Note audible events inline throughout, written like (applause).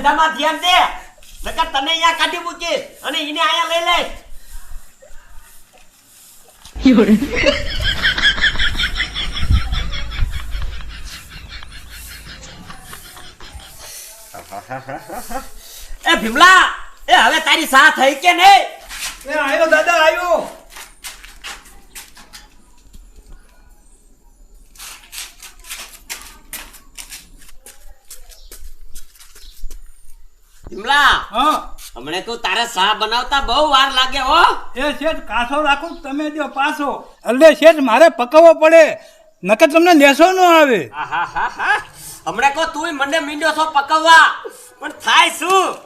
ધંધામાં ધ્યાન દે. નકર તને અહીંયા કાઢી મૂકીશ. અને એને અહીંયા લઈ લઈશ. એ ભીમલા એ હવે તારી સા થઈ કે નહીં? એ આવ્યો દાદા આવ્યો ભીમલા હા. હમણે તું તારે સા બનાવતા બહુ વાર લાગે હો. એ શેઠ કાસો રાખો તમે જો પાછો. એટલે શેઠ મારે પકવવો પડે. નકર તમને લેસો ન આવે. હમણે કો તું મને મીંડો છો પકવવા. પણ થાય શું?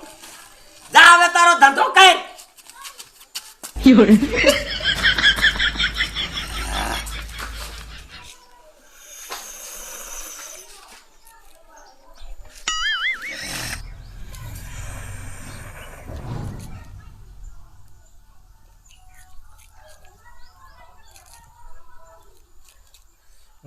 જા હવે તારો ધંધો કર. (laughs)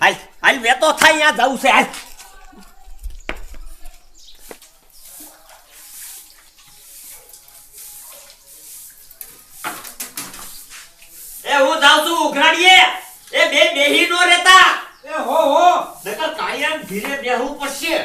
હાલ હાલ વેતો થાય અહીંયા જવું છે હાલ. એ હું જાઉં છું ઉઘરાડીએ એ બે બેહી નો રહેતા. એ હો હો. નકર કાયમ ધીરે બેહવું પડશે.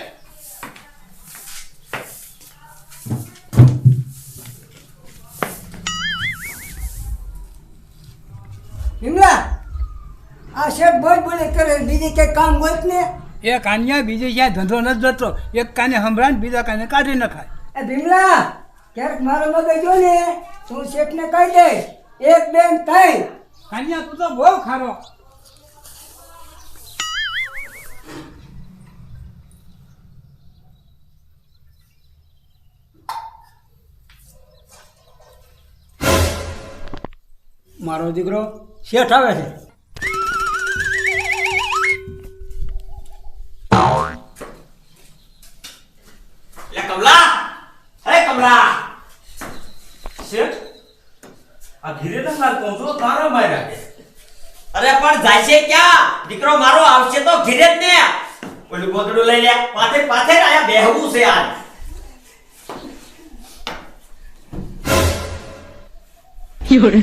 શેઠ બોલ બોલે કરે બીજી કઈ કામ હોય ને? એ કાન્યા બીજે ક્યાંય ધંધો નથી જતો. એક કાને સંભળાય બીજા કાને કાઢી નખાય. એ ભીમલા ક્યારેક મારો મગજ જો ને તું શેઠને કહી દે એક બેન ત્રણ કાન્યા તું તો બહુ ખારો. મારો દીકરો શેઠ આવે છે. છે ક્યાં? દીકરો મારો આવશે તો ઘીરે જ ને. પેલું ગોદડું લઈ લે. પાથે પાથે આયા બેહવું છે આજ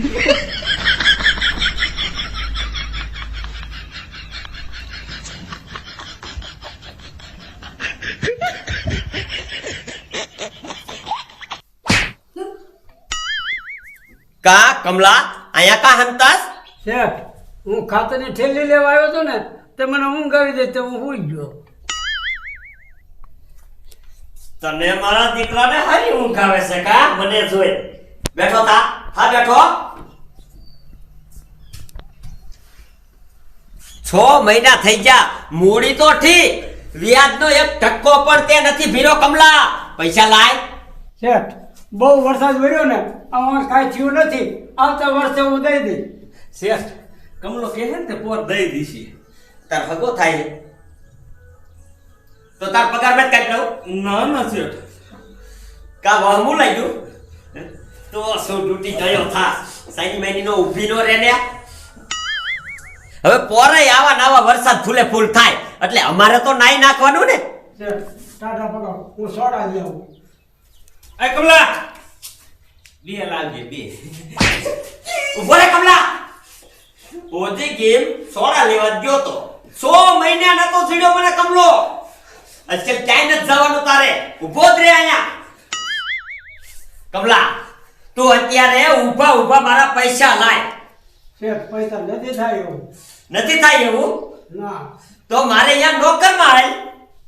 (laughs) કા, કમલા? અહીંયા કા હંતાસ શેઠ. હું ખાતરની ઠેલી લેવા આવ્યો હતો ને તે મને ઊંઘ આવી દે તો હું સુઈ ગયો. તને મારા દીકરાને હારી ઊંઘ આવે છે કા? મને જોઈ. બેઠો તા હા બેઠો. છ મહિના થઈ ગયા. મૂડી તો ઠીક વ્યાજનો એક ટક્કો પણ તે નથી ભીરો કમલા. પૈસા લાય. શેઠ બહુ વરસાદ વર્યો ને આમાં કાંઈ થયું નથી. આવતા વર્ષે હું દઈ દઈ શેઠ કમલો કહે ને તે પોર દઈ દીશી. તાર હગો થાય. તો તાર પગાર મેં કાઢી લઉં ના ના શેઠ કા વહમું લાગ્યું તો શું ડૂટી ગયો થા. સાઈની મેની નો ઊભી નો રે ને હવે પોરાય આવા નાવા વરસાદ ફૂલે ફૂલ થાય. એટલે અમારે તો નાઈ નાખવાનું ને. ટાટા પગાર. હું સોડા લઈ આવું. એ કમલા! બે લાગે બે. ઊભો રે કમલા! ઓજી ગેમ સોડા લેવા ગયો તો. સો મહિના નતો છેડ્યો મને કમલો. આજકાલ ક્યાંય નથી જવાનું તારે. ઊભો જ રે અહીંયા. કમલા તું અત્યારે ઊભા ઊભા મારા પૈસા લાય. શેઠ પૈસા નથી થાય એવું. નથી થાય એવું? ના. તો મારે અહીંયા નોકર મારે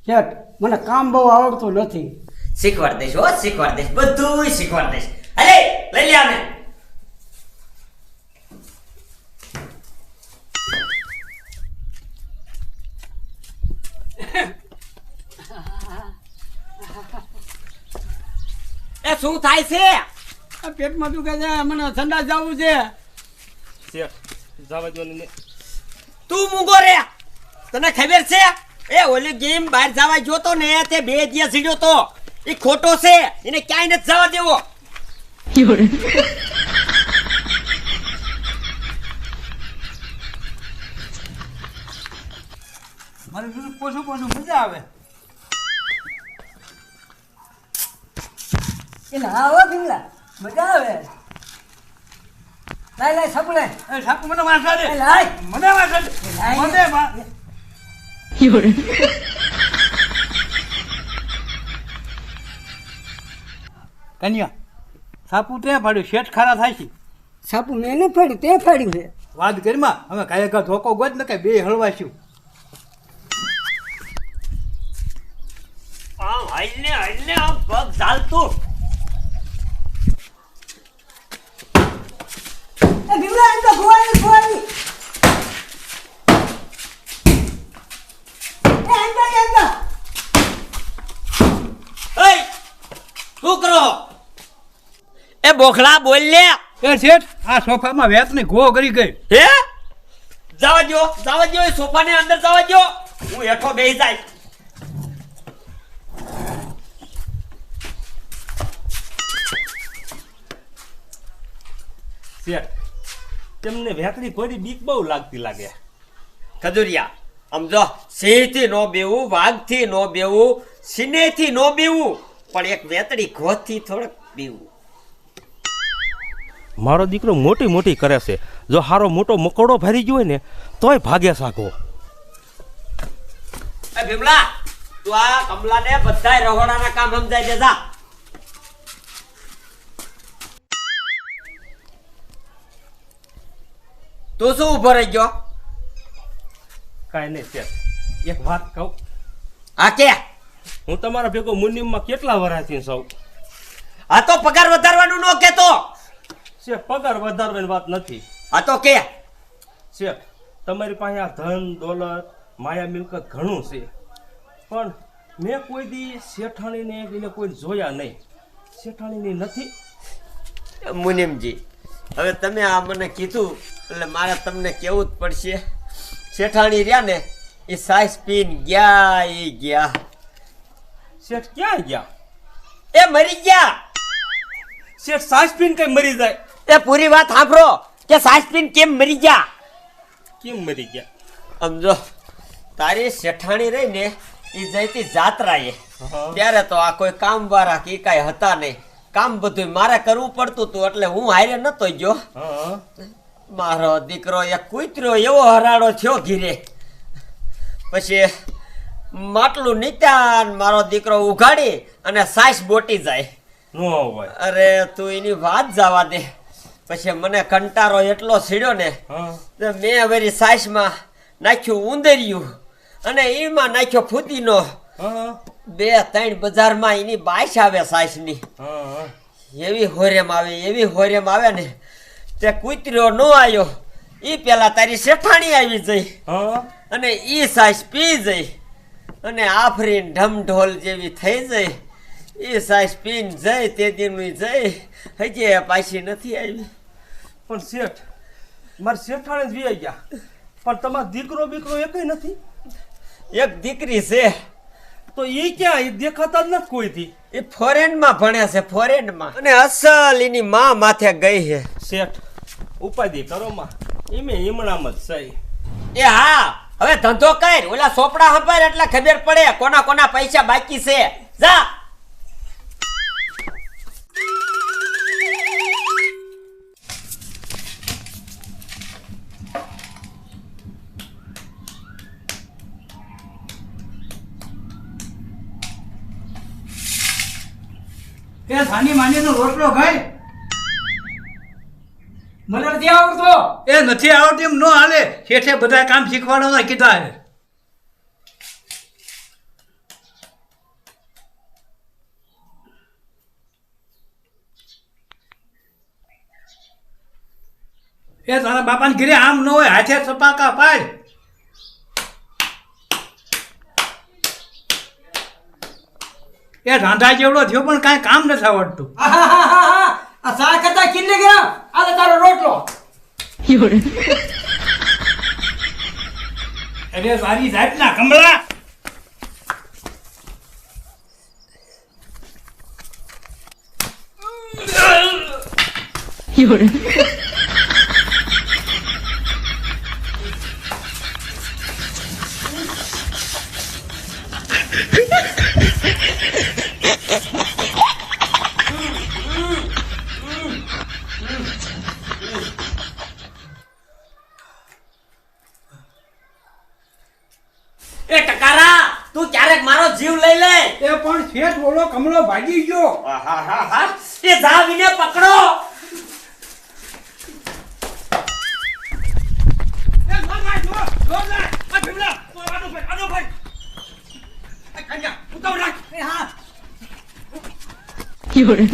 શેઠ મને કામ બહુ આવડતું નથી. શીખવાડ દઈશ હો શીખવાડ દઈશ. બધું શીખવાડ દઈશ. અલે લઈ લે આને. (laughs) શું થાય છે? આ પેટમાં દુખે છે મને સંડાસ જવું છે. શેઠ જવા દો ને. તું મૂંગો રે. તને ખબર છે? એ ઓલી ગેમ બહાર જવા જોતો ને તે બે દિવસ સીડ્યો તો. એ ખોટો છે એને ક્યાંય નથી જવા દેવો. (laughs) મને બધું પોસું પોછું મજા આવે. એ હા હો ભીમલા મજા આવે. લાય લાય સપડે એ સાપુ મને વાંચવા દે. લાય. મને વાંચવા દે. લાય. મને 人，કન્યા સાપુ તે ફાડ્યું શેઠ ખારા થાય છે. સાપુ મેં ન ફાડ્યું તે ફાડ્યું છે. વાત કરીમાં હવે કાંઈ ધોકો ગોત ને કે બે હળવાશ્યું આમ હલને હલને આમ પગ ચાલતું. એ ભીમલા એમ તો ગોળી ગોળી એ અંદર અંદર એય શું કરો? એ બોખલા બોલ લે. એ શેઠ આ સોફામાં વેત ને ઘો કરી ગઈ. હે? જવા દો જવા દો એ સોફાને અંદર જવા દો હું હેઠો બેસી જાય. શેઠ તેમને વેકડી કોઈ બીક બહુ લાગતી લાગે. ખજુરિયા સમજો સિંહથી નો બેવું વાઘથી નો બેવું સિનેથી નો બેવું પણ એક વેતરી ઘોથી થોડક બેવું. મારો દીકરો મોટી મોટી કરે છે. જો હારો મોટો મકોડો ભરી ગયો હોય ને તોય ભાગે સાકો એ ભીમલા તું આ કમલાને બધાય રહોડાના કામ સમજાય દે તું શું ઊભો રહી ગયો? કાંઈ નહીં તે એક વાત કહું. આ કે? હું તમારા ભેગો મુનિમમાં કેટલા વરાથી સૌ આ તો પગાર વધારવાનું નો કેતો સે પગાર વધારવાની વાત નથી. આ તો કે? છે તમારી પાસે આ ધન દોલત માયા મિલકત ઘણું છે. પણ મેં કોઈ દી શેઠાણીને એને કોઈ જોયા નહીં. શેઠાણીની નથી. મુનિમજી હવે તમે આ મને કીધું એટલે મારે તમને કેવું જ પડશે. શેઠાણી રહ્યા ને એ સાઈસ પીન ગયા એ ગયા. શેઠ ક્યાં ગયા? એ મરી ગયા. શેઠ સાસ પીન કઈ મરી જાય? એ પૂરી વાત સાંભળો કે સાઈસ પીન કેમ મરી ગયા? કેમ મરી ગયા? સમજો તારી શેઠાણી રહી ને એ જઈતી જાત્રાએ. ત્યારે તો આ કોઈ કામ વાળા કે કાંઈ હતા નહીં. કામ બધું મારે કરવું પડતું હતું એટલે હું હારે નતો ગયો. મારો દીકરો એક કૂતરો એવો હરાડો થયો ઘીરે. પછી માટલું નીત્યા મારો દીકરો ઉઘાડી અને સાસ બોટી જાય. અરે તું એની વાત જવા દે. પછી મને કંટારો એટલો સીડ્યો ને મેં વળી સાઈસમાં નાખ્યું ઉંદરિયું અને એમાં નાખ્યો ફૂદીનો. બે ત્રણ બજારમાં એની બાઈસ આવે સાઈસની. હા. એવી હોરેમ આવે એવી હોરેમ આવે ને તે કૂતર્યો ન આવ્યો. એ પેલા તારી શેઠાણી આવી જઈ. હા? અને ઈ સાસ પી જઈ. અને આફરીન ઢમઢોલ જેવી થઈ જઈ. એ સાસ પીન જઈ તે દીનું જઈ. હજી પાછી નથી આવી. પણ શેઠ મારે શેઠાણે જ વી ગયા. પણ તમારો દીકરો બીકરો એકય નથી? એક દીકરી છે. તો એ ક્યાં? એ દેખાતા જ નથી કોઈથી એ ફોરેનમાં ભણે છે ફોરેનમાં. અને અસલ એની માં માથે ગઈ છે. શેઠ ઉપાધિ કરો માં એમે હિમણામાં જ સહી. એ હા હવે ધંધો કર ઓલા સોપડા સંભાળ એટલે ખબર પડે કોના કોના પૈસા બાકી છે. જા. સાની માની નો રોટલો ખાય. મને નથી આવડતો. એ નથી આવડતું એમ ન હાલે. હેઠે બધા કામ શીખવાડવાના કીધા હે એ તારા બાપાને ઘરે આમ ન હોય હાથે સપાકા પાડ. એ રાંધા જેવડો થયો પણ કાંઈ કામ નથી આવડતું. ಸಾಕತ್ತ ಕಿಲ್ಲಿಗ ಅದ ತರ ರೋಟ್ಲು અરે સારી સાહેબ ના કમળા Ha ha ha! ભીમલા, કમળો ભાગી. આ કન્યા, ઉતાવળ રાખ. એ હા. 有人，